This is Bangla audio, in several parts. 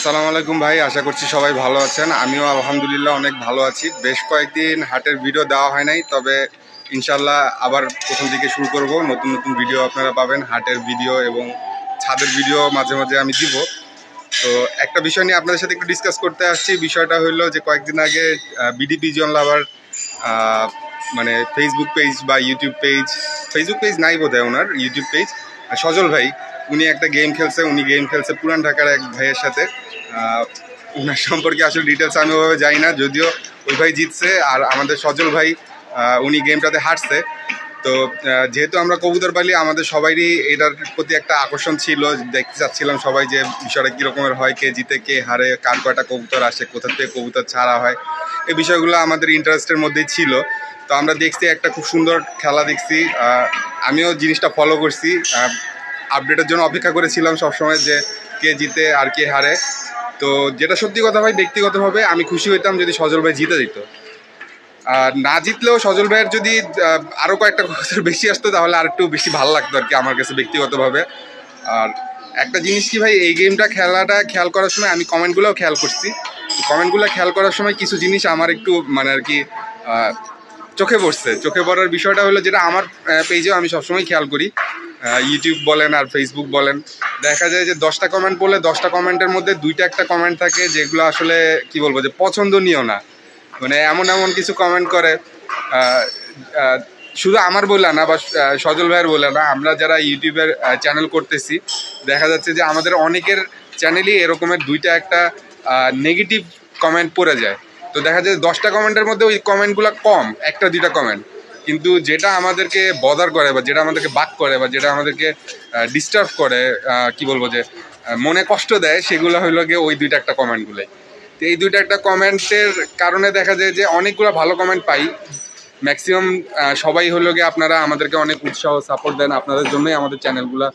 আসসালামু আলাইকুম ভাই, আশা করছি সবাই ভালো আছেন। আমিও আলহামদুলিল্লাহ অনেক ভালো আছি। বেশ কয়েকদিন হাটের ভিডিও দেওয়া হয় নাই, তবে ইনশাল্লাহ আবার প্রথম দিকে শুরু করব। নতুন নতুন ভিডিও আপনারা পাবেন, হাটের ভিডিও এবং ছাদের ভিডিও মাঝে মাঝে আমি দিব। তো একটা বিষয় নিয়ে আপনাদের সাথে একটু ডিসকাস করতে আসছি। বিষয়টা হলো যে কয়েকদিন আগে বিডিপি জন লাভার মানে ফেসবুক পেজ বা ইউটিউব পেজ ফেসবুক পেজ নাই বোধ হয় ওনার ইউটিউব পেজ সজল ভাই, উনি একটা গেম খেলছে, উনি গেম খেলছে পুরান ঢাকার এক ভাইয়ের সাথে। উনার সম্পর্কে আসলে ডিটেলস আমি ওভাবে জানি না, যদিও ওই ভাই জিতছে আর আমাদের সজল ভাই উনি গেমটাতে হারছে। তো যেহেতু আমরা কবুতর পালি, আমাদের সবারই এটার প্রতি একটা আকর্ষণ ছিল, দেখতে চাচ্ছিলাম সবাই যে বিষয়টা কীরকমের হয়, কে জিতে, কে হারে, কার কয়টা কবুতর আসে, কোথা থেকে কবুতর ছাড়া হয়, এই বিষয়গুলো আমাদের ইন্টারেস্টের মধ্যেই ছিল। তো আমরা দেখছি একটা খুব সুন্দর খেলা দেখছি আমিও জিনিসটা ফলো করছি আপডেটের জন্য অপেক্ষা করেছিলাম সবসময় যে কে জিতে আর কে হারে। তো যেটা সত্যি কথা ভাই ব্যক্তিগতভাবে আমি খুশি হইতাম যদি সজল ভাই জিতে দিত। আর না জিতলেও সজল ভাইয়ের যদি আহ, আরও কয়েকটা বছর বেশি আসতো তাহলে আর একটু বেশি ভালো লাগতো আর কি আমার কাছে ব্যক্তিগতভাবে। আর একটা জিনিস কি ভাই এই গেমটা খেলাটা খেয়াল করার সময় আমি কমেন্টগুলোও খেয়াল করছি। কমেন্টগুলো খেয়াল করার সময় কিছু জিনিস আমার একটু মানে আর কি চোখে পড়ছে। চোখে পড়ার বিষয়টা হলো যেটা আমার পেজেও আমি সবসময় খেয়াল করি। ইউটিউব বলেন আর ফেসবুক বলেন, দেখা যায় যে দশটা কমেন্ট পড়লে দশটা কমেন্টের মধ্যে দুইটা একটা কমেন্ট থাকে যেগুলো আসলে, কি বলব, যে পছন্দনীয় না। মানে এমন এমন কিছু কমেন্ট করে শুধু আমার বলে না বা সজল ভাইয়ের বলে না, আমরা যারা ইউটিউবের চ্যানেল করতেছি, দেখা যাচ্ছে যে আমাদের অনেকের চ্যানেলই এরকমের দুইটা একটা নেগেটিভ কমেন্ট পড়ে যায়। তো দেখা যায় দশটা কমেন্টের মধ্যে ওই কমেন্টগুলো কম, একটা দুইটা কমেন্ট কিন্তু যেটা আমাদেরকে বদার করে বা যেটা আমাদেরকে বাক করে বা যেটা আমাদেরকে ডিস্টার্ব করে কি বলব যে মনে কষ্ট দেয়, সেগুলো হইল গিয়ে ওই দুইটা একটা কমেন্টগুলোই তো এই দুইটা একটা কমেন্টের কারণে দেখা যায় যে অনেকগুলো ভালো কমেন্ট পাই। ম্যাক্সিমাম সবাই হলো গিয়ে আপনারা আমাদেরকে অনেক উৎসাহ সাপোর্ট দেন, আপনাদের জন্যই আমাদের চ্যানেলগুলো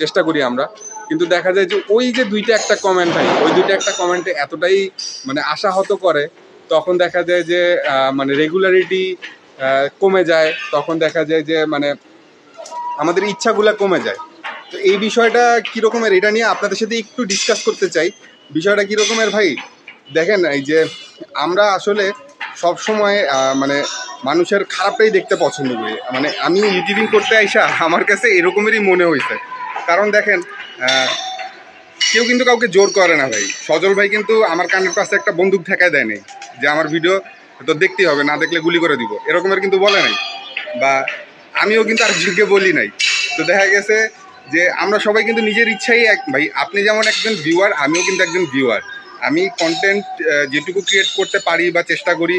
চেষ্টা করি আমরা। কিন্তু দেখা যায় যে ওই যে দুইটা একটা কমেন্ট হয়, ওই দুইটা একটা কমেন্টে এতটাই মানে আশাহত করে, তখন দেখা যায় যে মানে রেগুলারিটি কমে যায়, তখন দেখা যায় যে মানে আমাদের ইচ্ছাগুলো কমে যায়। তো এই বিষয়টা কীরকমের এটা নিয়ে আপনাদের সাথে একটু ডিসকাস করতে চাই। বিষয়টা কীরকমের ভাই? দেখেন এই যে, আমরা আসলে সব সময় মানে মানুষের খারাপটাই দেখতে পছন্দ করি। মানে আমি ইউটিউবিং করতে আইসা, আমার কাছে এরকমেরই মনে হয়েছে কারণ দেখেন কেউ কিন্তু কাউকে জোর করে না ভাই। সজল ভাই কিন্তু আমার কানের কাছে একটা বন্দুক ঠেকায় দেয়নি যে আমার ভিডিও তো দেখতেই হবে, না দেখলে গুলি করে দিব। এরকমের কিন্তু বলে নাই। বা আমিও কিন্তু আর আরেকজনকে বলি নাই। তো দেখা গেছে যে আমরা সবাই কিন্তু নিজের ইচ্ছাই এক ভাই, আপনি যেমন একজন ভিউয়ার আমিও কিন্তু একজন ভিউয়ার আমি কন্টেন্ট যেটুকু ক্রিয়েট করতে পারি বা চেষ্টা করি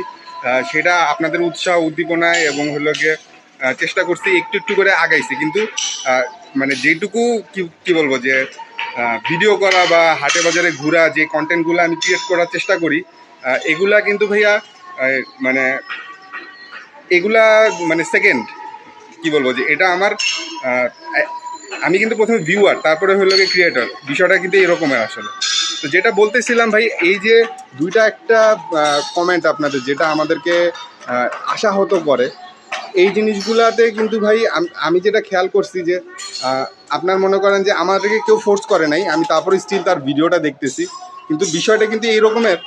সেটা আপনাদের উৎসাহ, উদ্দীপনায় এবং হলো গিয়ে চেষ্টা করছি একটু একটু করে আগাইছি। কিন্তু মানে যেটুকু কি বলব যে ভিডিও করা বা হাটে বাজারে ঘোরা যে কন্টেন্টগুলো আমি ক্রিয়েট করার চেষ্টা করি এগুলা কিন্তু ভাইয়া মানে এগুলা মানে সেকেন্ড কি বলব যে, এটা আমার আমি কিন্তু প্রথমে ভিউয়ার তারপরে হলো গিয়ে ক্রিয়েটর বিষয়টা কিন্তু এরকমের আসলে। তো যেটা বলতেছিলাম ভাই, এই যে দুইটা একটা কমেন্ট আপনাদের, যেটা আমাদেরকে আশাহত করে, এই জিনিসগুলাতে কিন্তু ভাই, আমি যেটা খেয়াল করছি যে আপনার মনে করেন যে, আমাদেরকে কেউ ফোর্স করে নাই, আমি তারপরে স্টিল তার ভিডিওটা দেখতেছি। কিন্তু বিষয়টা কিন্তু এই রকমের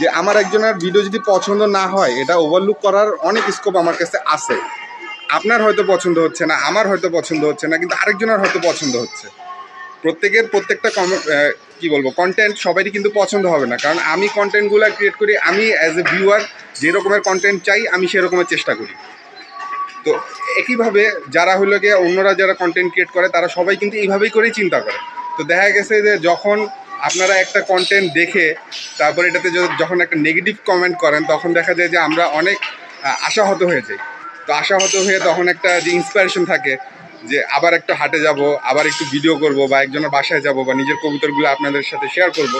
যে আমার একজনের ভিডিও যদি পছন্দ না হয়, এটা ওভারলুক করার অনেক স্কোপ আমার কাছে আছে। আপনার হয়তো পছন্দ হচ্ছে না, আমার হয়তো পছন্দ হচ্ছে না, কিন্তু আরেকজনের হয়তো পছন্দ হচ্ছে। প্রত্যেকের প্রত্যেকটা কম- কি বলব কন্টেন্ট সবারই কিন্তু পছন্দ হবে না। কারণ আমি কন্টেন্টগুলো ক্রিয়েট করি, আমি অ্যাজ এ ভিউয়ার যে রকমের কন্টেন্ট চাই, আমি সেরকমের চেষ্টা করি। তো একইভাবে যারা হলো গিয়ে অন্যরা যারা কন্টেন্ট ক্রিয়েট করে, তারা সবাই কিন্তু এইভাবেই করেই চিন্তা করে। তো দেখা গেছে যে যখন আপনারা একটা কন্টেন্ট দেখে তারপর এটাতে যখন একটা নেগেটিভ কমেন্ট করেন, তখন দেখা যায় যে আমরা অনেক আশাহত হয়ে যাই। তো আশাহত হয়ে তখন একটা যে ইন্সপিরেশন থাকে যে আবার একটা হাটে যাব, আবার একটু ভিডিও করব বা একজনের বাসায় যাব বা নিজের কবুতরগুলো আপনাদের সাথে শেয়ার করব,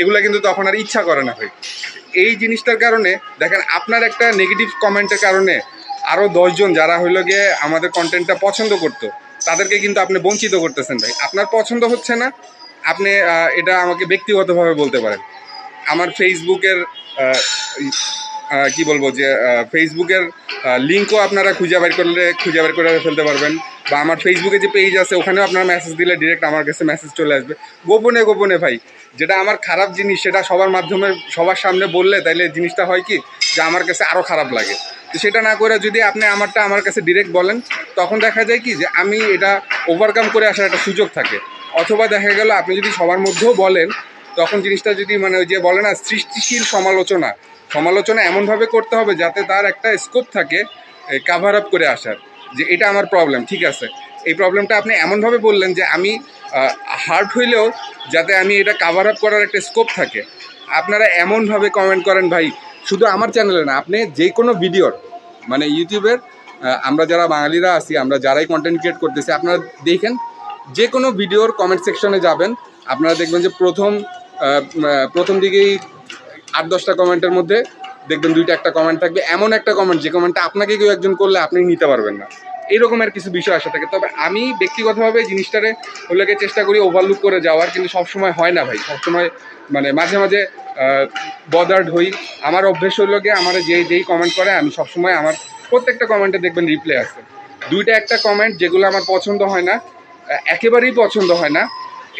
এগুলো কিন্তু তখন আর ইচ্ছা করে না ভাই। এই জিনিসটার কারণে, দেখেন আপনার একটা নেগেটিভ কমেন্টের কারণে আরও দশজন যারা হইল গিয়ে আমাদের কন্টেন্টটা পছন্দ করতো, তাদেরকে কিন্তু আপনি বঞ্চিত করতেছেন ভাই। আপনার পছন্দ হচ্ছে না আপনি এটা আমাকে ব্যক্তিগতভাবে বলতে পারেন। আমার ফেসবুকের কি বলব যে ফেসবুকের লিঙ্কও আপনারা খুঁজে বের করলে, খুঁজে বের করে ফেলতে পারবেন। বা আমার ফেসবুকে যে পেজ আছে, ওখানেও আপনারা মেসেজ দিলে ডিরেক্ট আমার কাছে মেসেজ চলে আসবে। গোপনে গোপনে ভাই, যেটা আমার খারাপ জিনিস, সেটা সবার মাধ্যমে, সবার সামনে বললে তাইলে জিনিসটা হয় কি, যে আমার কাছে আরও খারাপ লাগে। তো সেটা না করে যদি আপনি আমারটা আমার কাছে ডিরেক্ট বলেন, তখন দেখা যায় কি, যে আমি এটা ওভারকাম করে আসার একটা সুযোগ থাকে। অথবা দেখা গেল আপনি যদি সবার মধ্যেও বলেন, তখন জিনিসটা যদি মানে ওই যে বলে না, সৃষ্টিশীল সমালোচনা। সমালোচনা এমনভাবে করতে হবে যাতে তার একটা স্কোপ থাকে কাভার আপ করে আসার, যে এটা আমার প্রবলেম ঠিক আছে? এই প্রবলেমটা আপনি এমনভাবে বললেন যে আমি হার্ট হইলেও যাতে আমি এটা কাভার আপ করার একটা স্কোপ থাকে। আপনারা এমনভাবে কমেন্ট করেন, ভাই, শুধু আমার চ্যানেলে না, আপনি যে কোনো ভিডিওর মানে ইউটিউবের আমরা যারা বাঙালিরা আছি, আমরা যারাই কন্টেন্ট ক্রিয়েট করতেছি, আপনারা দেখেন যে কোনো ভিডিওর কমেন্ট সেকশনে যাবেন। আপনারা দেখবেন যে প্রথম প্রথম দিকেই আট দশটা কমেন্টের মধ্যে দেখবেন দুইটা একটা কমেন্ট থাকবে। এমন একটা কমেন্ট যে কমেন্টটা আপনাকে কেউ একজন করলে আপনি নিতে পারবেন না। এরকমের কিছু বিষয় আসা থাকে। তবে আমি ব্যক্তিগতভাবে জিনিসটারে ওগুলোকে চেষ্টা করি ওভারলুক করে যাওয়ার, কিন্তু সবসময় হয় না ভাই। সবসময় মানে মাঝে মাঝে বদার্ড হই। আমার অভ্যেস হলো গিয়ে আমার যে যেই কমেন্ট করে, আমি সবসময় আমার প্রত্যেকটা কমেন্টে দেখবেন রিপ্লাই আছে দুইটা একটা কমেন্ট যেগুলো আমার পছন্দ হয় না একেবারেই পছন্দ হয় না।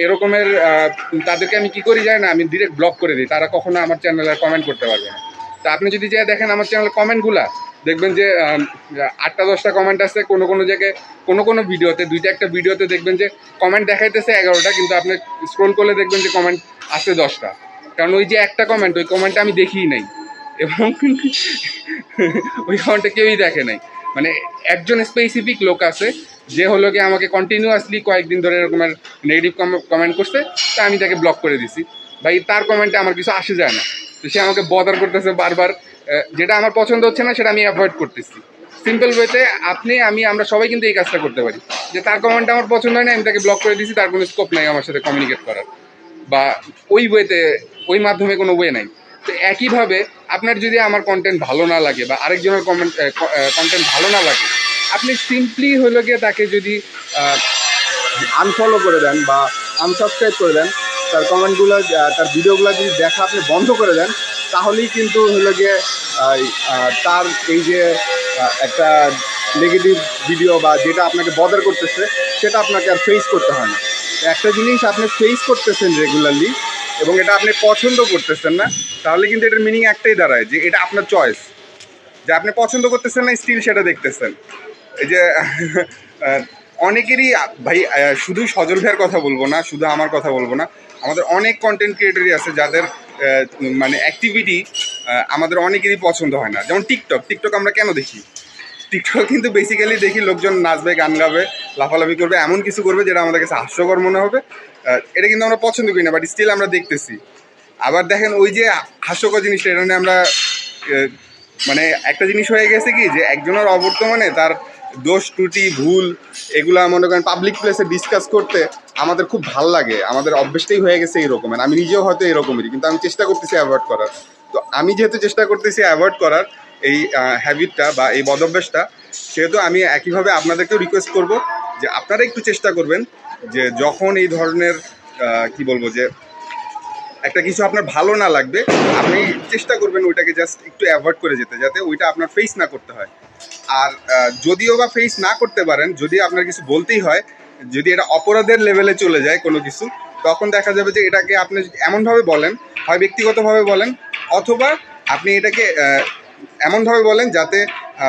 এরকমের তাদেরকে আমি কি করি যাই না, আমি ডিরেক্ট ব্লক করে দিই। তারা কখনো আমার চ্যানেলে কমেন্ট করতে পারবে না। তা আপনি যদি যাই দেখেন আমার চ্যানেলের কমেন্টগুলা দেখবেন যে আটটা দশটা কমেন্ট আছে কোনো কোনো জায়গায়, কোনো কোনো ভিডিওতে, দুইটা একটা ভিডিওতে দেখবেন যে কমেন্ট দেখাইতেছে এগারোটা, কিন্তু আপনি স্ক্রোল করলে দেখবেন যে কমেন্ট আছে দশটা। কারণ ওই যে একটা কমেন্ট ওই কমেন্টটা আমি দেখিই নাই। এবং ওই কমেন্টটা কেউই দেখে নাই। মানে একজন স্পেসিফিক লোক আছে যে হলো কি আমাকে কন্টিনিউয়াসলি কয়েকদিন ধরে এরকমের নেগেটিভ কমেন্ট করছে, তা আমি তাকে ব্লক করে দিছি। ভাই, তার কমেন্টে আমার কিছু আসে যায় না। তো সে আমাকে বদার করতেছে বারবার। যেটা আমার পছন্দ হচ্ছে না, সেটা আমি অ্যাভয়েড করতেছি। সিম্পল ওয়েতে আপনি, আমি, আমরা সবাই কিন্তু এই কাজটা করতে পারি। যে তার কমেন্টটা আমার পছন্দ হয় না, আমি তাকে ব্লক করে দিছি, তার কোনো স্কোপ নাই আমার সাথে কমিউনিকেট করার। বা ওই ওয়েতে ওই মাধ্যমে কোনো ওয়ে নাই। তো একইভাবে, আপনার যদি আমার কন্টেন্ট ভালো না লাগে বা আরেকজনের কমেন্ট কন্টেন্ট ভালো না লাগে আপনি সিম্পলি হলো গিয়ে তাকে যদি আনফলো করে দেন বা আনসাবস্ক্রাইব করে দেন, তার কমেন্টগুলো তার ভিডিওগুলো যদি দেখা আপনি বন্ধ করে দেন, তাহলেই কিন্তু হলো গিয়ে তার এই যে একটা নেগেটিভ ভিডিও বা যেটা আপনাকে বদার করতেছে, সেটা আপনাকে আর ফেস করতে হয় না। একটা জিনিস আপনি ফেস করতেছেন রেগুলারলি এবং এটা আপনি পছন্দ করতেছেন না, তাহলে কিন্তু এটার মিনিং একটাই দাঁড়ায় যে এটা আপনার চয়েস যে আপনি পছন্দ করতেছেন না স্টিল সেটা দেখতেছেন। এই যে অনেকেরই, ভাই শুধু সজল ভাইয়ের কথা বলব না, শুধু আমার কথা বলব না, আমাদের অনেক কন্টেন্ট ক্রিয়েটারই আছে যাদের মানে অ্যাক্টিভিটি আমাদের অনেকেরই পছন্দ হয় না। যেমন টিকটক টিকটক আমরা কেন দেখি? টিকটক কিন্তু বেসিক্যালি দেখি লোকজন নাচবে, গান গাবে, লাফালাফি করবে, এমন কিছু করবে যেটা আমাদের কাছে হাস্যকর মনে হবে। এটা কিন্তু আমরা পছন্দ করি না বাট স্টিল আমরা দেখতেছি। আবার দেখেন ওই যে হাস্যকর জিনিসটা, এটা নিয়ে আমরা মানে একটা জিনিস হয়ে গেছে কি, যে একজনের অবর্তমানে তার দোষ ত্রুটি, ভুল, এগুলা মনে করেন পাবলিক প্লেসে ডিসকাস করতে আমাদের খুব ভালো লাগে। আমাদের অভ্যেসটাই হয়ে গেছে এইরকমের আমি নিজেও হয়তো এরকমই কিন্তু আমি চেষ্টা করতেছি অ্যাভয়েড করার। তো আমি যেহেতু চেষ্টা করতেছি অ্যাভয়েড করার, এই হ্যাবিটটা বা এই বদভ্যাসটা, সেহেতু আমি একইভাবে আপনাদেরকেও রিকোয়েস্ট করব যে আপনারা একটু চেষ্টা করবেন যে যখন এই ধরনের কি বলব যে একটা কিছু আপনার ভালো না লাগবে, আপনি চেষ্টা করবেন ওইটাকে জাস্ট একটু অ্যাভয়েড করে যেতে, যাতে ওইটা আপনার ফেস না করতে হয়। আর যদিও বা ফেস না করতে পারেন, যদি আপনার কিছু বলতেই হয়, যদি এটা অপরাধের লেভেলে চলে যায় কোনো কিছু, তখন দেখা যাবে যে এটাকে আপনি এমনভাবে বলেন, হয় ব্যক্তিগতভাবে বলেন, অথবা আপনি এটাকে এমনভাবে বলেন যাতে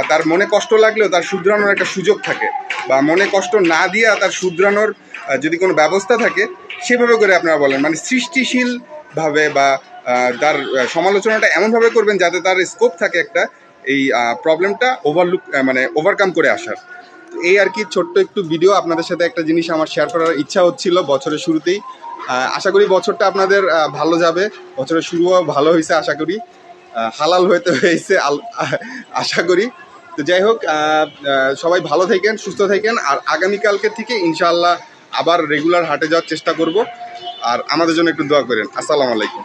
তার মনে কষ্ট লাগলেও তার শুধরানোর একটা সুযোগ থাকে, বা মনে কষ্ট না দিয়ে তার শুধরানোর যদি কোনো ব্যবস্থা থাকে, সেভাবে করে আপনারা বলেন। মানে সৃষ্টিশীলভাবে বা তার সমালোচনাটা এমনভাবে করবেন যাতে তার স্কোপ থাকে একটা এই প্রবলেমটা ওভারলুক মানে ওভারকাম করে আসার। এই আর কি ছোট্ট একটু ভিডিও আপনাদের সাথে একটা জিনিস আমার শেয়ার করার ইচ্ছা হচ্ছিল বছরের শুরুতেই। আশা করি বছরটা আপনাদের ভালো যাবে। বছরের শুরুও ভালো হয়েছে, আশা করি। হালাল হইতে হয়েছে আশা করি। তো যাই হোক সবাই ভালো থাকেন, সুস্থ থাকেন। আর আগামীকালকে থেকে ইনশাআল্লাহ আবার রেগুলার হাটে যাওয়ার চেষ্টা করব। আর আমাদের জন্য একটু দোয়া করেন। আসসালামু আলাইকুম।